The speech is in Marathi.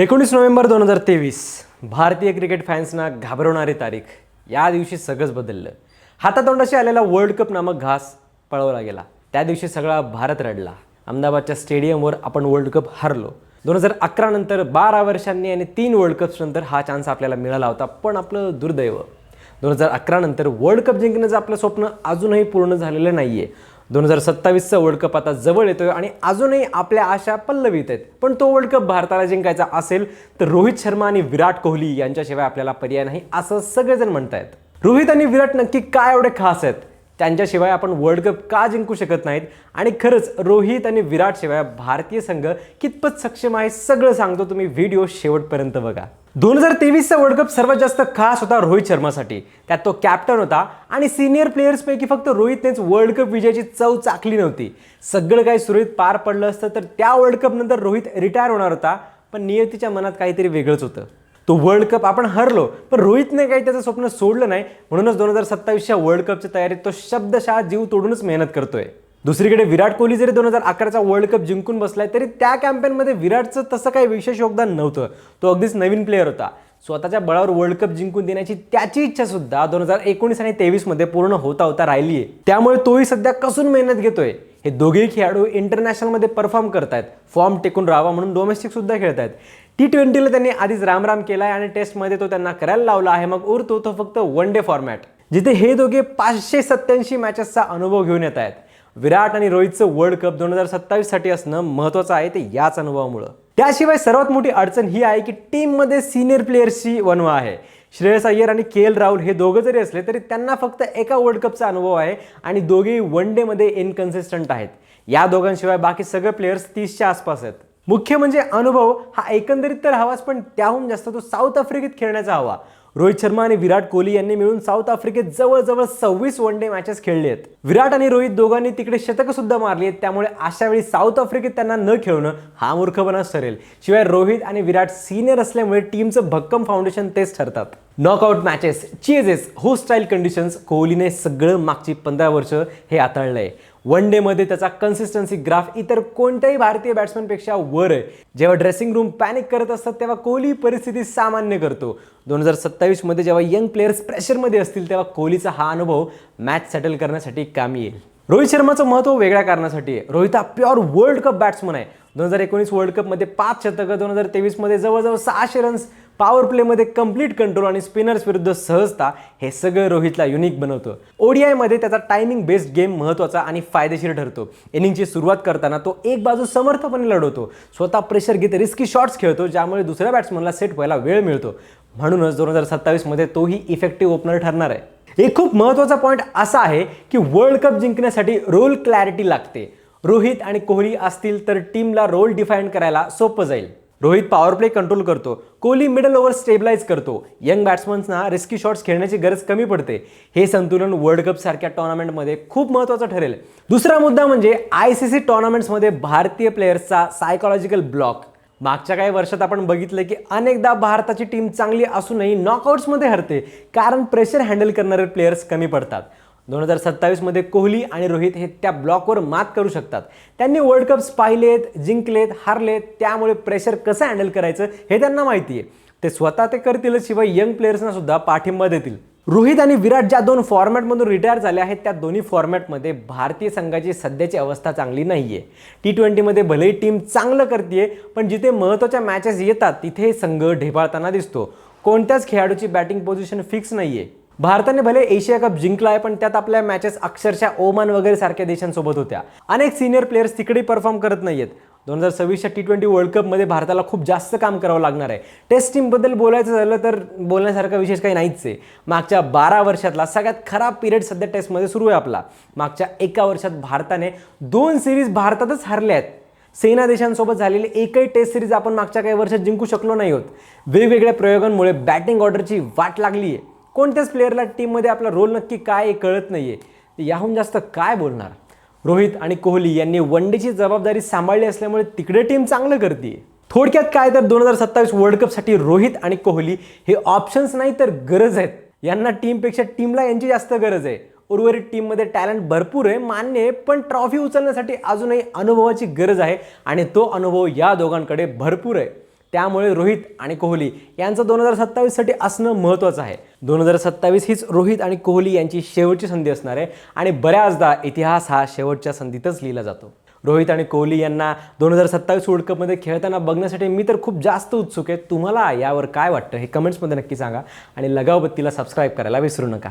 एकोणीस नोव्हेंबर दोन हजार तेवीस भारतीय क्रिकेट फॅन्सना घाबरवणारी तारीख. या दिवशी सगळंच बदललं. हातातोंडाशी आलेला वर्ल्ड कप नामक घास पळवला गेला. त्या दिवशी सगळा भारत रडला. अहमदाबादच्या स्टेडियमवर आपण वर्ल्ड कप हरलो. दोन हजार अकरा नंतर बारा वर्षांनी आणि तीन वर्ल्ड कप्स नंतर हा चान्स आपल्याला मिळाला होता पण आपलं दुर्दैव. दोन हजार अकरा नंतर वर्ल्ड कप जिंकण्याचं आपलं स्वप्न अजूनही पूर्ण झालेलं नाही आहे दोन हजार सत्तावीसचा वर्ल्ड कप आता जवळ येतोय आणि अजूनही आपल्या आशा पल्लवीत आहेत. पण तो वर्ल्ड कप भारताला जिंकायचा असेल तर रोहित शर्मा आणि विराट कोहली यांच्याशिवाय आपल्याला पर्याय नाही असं सगळेजण म्हणतायत. रोहित आणि विराट नक्की काय एवढे खास आहेत? त्यांच्याशिवाय आपण वर्ल्ड कप का जिंकू शकत नाहीत? आणि खरंच रोहित आणि विराट शिवाय भारतीय संघ कितपत सक्षम आहे सगळं सांगतो. तुम्ही व्हिडिओ शेवटपर्यंत बघा. दोन हजार तेवीसचा वर्ल्ड कप सर्वात जास्त खास होता रोहित शर्मासाठी. त्यात तो कॅप्टन होता आणि सिनियर प्लेयर्सपैकी फक्त रोहितनेच वर्ल्ड कप विजयाची चव चाकली नव्हती. सगळं काही सुरळीत पार पडलं असतं तर त्या वर्ल्ड कप नंतर रोहित रिटायर होणार होता पण नियतीच्या मनात काहीतरी वेगळंच होतं. तो वर्ल्ड कप आपण हरलो पण रोहितने काही त्याचं स्वप्न सोडलं नाही म्हणूनच दोन हजार सत्तावीसच्या वर्ल्ड कपच्या तयारीत तो शब्दशः जीव तोडूनच मेहनत करतोय. दुसरीकडे विराट कोहली जरी दोन हजार अकराचा वर्ल्ड कप जिंकून बसलाय तरी त्या कॅम्पेनमध्ये विराटचं तसं काही विशेष योगदान नव्हतं. तो अगदीच नवीन प्लेअर होता. स्वतःच्या बळावर वर्ल्ड कप जिंकून देण्याची त्याची इच्छा सुद्धा दोन हजार एकोणीस आणि तेवीसमध्ये पूर्ण होता होता राहिली आहे त्यामुळे तोही सध्या कसून मेहनत घेतोय. हे दोघेही खेळाडू इंटरनॅशनलमध्ये परफॉर्म करतायत. फॉर्म टेकून राहावा म्हणून डोमेस्टिक सुद्धा खेळतायत. टी ट्वेंटीला त्यांनी आधीच रामराम केलाय आणि टेस्टमध्ये तो त्यांना करायला लावला आहे. मग उरतो तो फक्त वन डे फॉर्मॅट जिथे हे दोघे पाचशे सत्याऐंशी मॅचेसचा अनुभव घेऊन येत आहेत विराट आणि रोहितचं वर्ल्ड कप दोन हजार सत्तावीससाठी असणं महत्त्वाचं आहे ते याच अनुभवामुळं. त्याशिवाय सर्वात मोठी अडचण ही आहे की टीममध्ये सिनियर प्लेयर्सची वनवा आहे. श्रेयस अय्यर आणि के एल राहुल हे दोघं जरी असले तरी त्यांना फक्त एका वर्ल्ड कपचा अनुभव आहे आणि दोघेही वन डेमध्ये इनकन्सिस्टंट आहेत. या दोघांशिवाय बाकी सगळे प्लेयर्स तीसच्या आसपास आहेत. मुख्य म्हणजे अनुभव हा एकंदरीत तर हवाच पण त्याहून जास्त तो साऊथ आफ्रिकेत खेळण्याचा हवा. रोहित शर्मा आणि विराट कोहली यांनी मिळून साऊथ आफ्रिकेत जवळजवळ सव्वीस वन डे मॅचेस खेळले आहेत. विराट आणि रोहित दोघांनी तिकडे शतकं सुद्धा मारली आहेत त्यामुळे अशा वेळी साऊथ आफ्रिकेत त्यांना न खेळणं हा मूर्खपणाच ठरेल शिवाय रोहित आणि विराट सिनियर असल्यामुळे टीमचं भक्कम फाउंडेशन तेच ठरतात. Knockout matches chases hostile conditions कोहलीने सगळं मागची पंधरा वर्ष हे हाताळलंय. वन डेमध्ये त्याचा कन्सिस्टन्सी ग्राफ इतर कोणत्याही भारतीय बॅट्समनपेक्षा वर आहे. जेव्हा ड्रेसिंग रूम पॅनिक करत असतात तेव्हा कोहली परिस्थिती सामान्य करतो. दोन हजार सत्तावीसमध्ये जेव्हा यंग प्लेयर्स प्रेशरमध्ये असतील तेव्हा कोहलीचा हा अनुभव मॅच सेटल करण्यासाठी कामी येईल. रोहित शर्माचं महत्त्व वेगळ्या कारणासाठी आहे. रोहित हा प्युअर वर्ल्ड कप बॅट्समन आहे. दोन हजार एकोणीस वर्ल्ड कपमध्ये पाच शतकं दोन हजार तेवीसमध्ये जवळजवळ सहाशे रन्स पॉवर प्लेमध्ये कंप्लीट कंट्रोल आणि स्पिनर्स विरुद्ध सहजता हे सगळं रोहितला युनिक बनवतं. ओडीआयमध्ये त्याचा टायमिंग बेस्ड गेम महत्त्वाचा आणि फायदेशीर ठरतो. इनिंगची सुरुवात करताना तो एक बाजू समर्थपणे लढवतो. स्वतः प्रेशर घेत रिस्की शॉट्स खेळतो ज्यामुळे दुसऱ्या बॅट्समनला सेट व्हायला वेळ मिळतो. म्हणूनच दोन हजार सत्तावीसमध्ये तोही इफेक्टिव्ह ओपनर ठरणार आहे. एक खूप महत्त्वाचा पॉईंट असा आहे की वर्ल्ड कप जिंकण्यासाठी रोल क्लॅरिटी लागते. रोहित आणि कोहली असतील तर टीमला रोल डिफाईन करायला सोपं जाईल. रोहित पॉवर प्ले कंट्रोल करतो. कोहली मिडल ओव्हर स्टेबलाइज करतो. यंग बॅट्समन्सना रिस्की शॉट्स खेळण्याची गरज कमी पडते. हे संतुलन वर्ल्ड कप सारख्या टुर्नामेंटमध्ये खूप महत्त्वाचं ठरेल. दुसरा मुद्दा म्हणजे आय सी सी टोर्नामेंट्समध्ये भारतीय प्लेयर्सचा सायकोलॉजिकल ब्लॉक मागच्या काही वर्षात आपण बघितलं की अनेकदा भारताची टीम चांगली असूनही नॉकआउट्समध्ये हरते कारण प्रेशर हँडल करणारे प्लेयर्स कमी पडतात. दोन हजार सत्तावीसमध्ये कोहली आणि रोहित हे त्या ब्लॉकवर मात करू शकतात. त्यांनी वर्ल्ड कप्स पाहिलेत जिंकलेत हारलेत त्यामुळे प्रेशर कसं हँडल करायचं हे त्यांना माहिती आहे ते स्वतः ते करतीलच शिवाय यंग प्लेयर्सना सुद्धा पाठिंबा देतील. रोहित आणि विराट ज्या दोन फॉर्मॅटमधून रिटायर झाले आहेत त्या दोन्ही फॉर्मॅटमध्ये भारतीय संघाची सध्याची अवस्था चांगली नाही आहे टी ट्वेंटीमध्ये भलेही टीम चांगलं करते पण जिथे महत्त्वाच्या मॅचेस येतात तिथे संघ ढेपाळताना दिसतो. कोणत्याच खेळाडूची बॅटिंग पोझिशन फिक्स नाही आहे भारताने भले एशिया कप जिंकला आहे पण त्यात आपल्या मॅचेस अक्षरशः ओमान वगैरे सारख्या देशांसोबत होत्या. अनेक सिनियर प्लेयर्स तिकडे परफॉर्म करत नाहीयेत. दोन हजार सव्वीसच्या टी ट्वेंटी वर्ल्ड कपमध्ये भारताला खूप जास्त काम करावं लागणार आहे. टेस्ट टीमबद्दल बोलायचं झालं तर बोलण्यासारखं विशेष काही नाहीच आहे. मागच्या बारा वर्षातला सगळ्यात खराब पिरियड सध्या टेस्टमध्ये सुरू आहे आपला. मागच्या एका वर्षात भारताने दोन सिरीज भारतातच हरल्या आहेत. सेना देशांसोबत झालेली एकही टेस्ट सिरीज आपण मागच्या काही वर्षात जिंकू शकलो नाही होत. वेगवेगळ्या प्रयोगांमुळे बॅटिंग ऑर्डरची वाट लागली आहे. कोणत्याच प्लेअरला टीममध्ये आपला रोल नक्की काय आहे कळत नाही आहे याहून जास्त काय बोलणार? रोहित आणि कोहली यांनी वन डेची जबाबदारी सांभाळली असल्यामुळे तिकडे टीम चांगलं करते थोडक्यात काय तर दोन हजार सत्तावीस वर्ल्ड कपसाठी रोहित आणि कोहली हे ऑप्शन्स नाही तर गरज आहेत. यांना टीमपेक्षा टीमला यांची जास्त गरज आहे. उर्वरित टीममध्ये टॅलेंट भरपूर आहे मान्य आहे पण ट्रॉफी उचलण्यासाठी अजूनही अनुभवाची गरज आहे आणि तो अनुभव या दोघांकडे भरपूर आहे. त्यामुळे रोहित आणि कोहली यांचं दोन हजार सत्तावीससाठी असणं महत्त्वाचं आहे. दोन हजार सत्तावीस हीच रोहित आणि कोहली यांची शेवटची संधी असणार आहे आणि बऱ्याचदा इतिहास हा शेवटच्या संधीतच लिहिला जातो. रोहित आणि कोहली यांना दोन हजार सत्तावीस वर्ल्ड कपमध्ये खेळताना बघण्यासाठी मी तर खूप जास्त उत्सुक आहे. तुम्हाला यावर काय वाटतं हे कमेंट्समध्ये नक्की सांगा आणि लगावबत्तीला सबस्क्राईब करायला विसरू नका.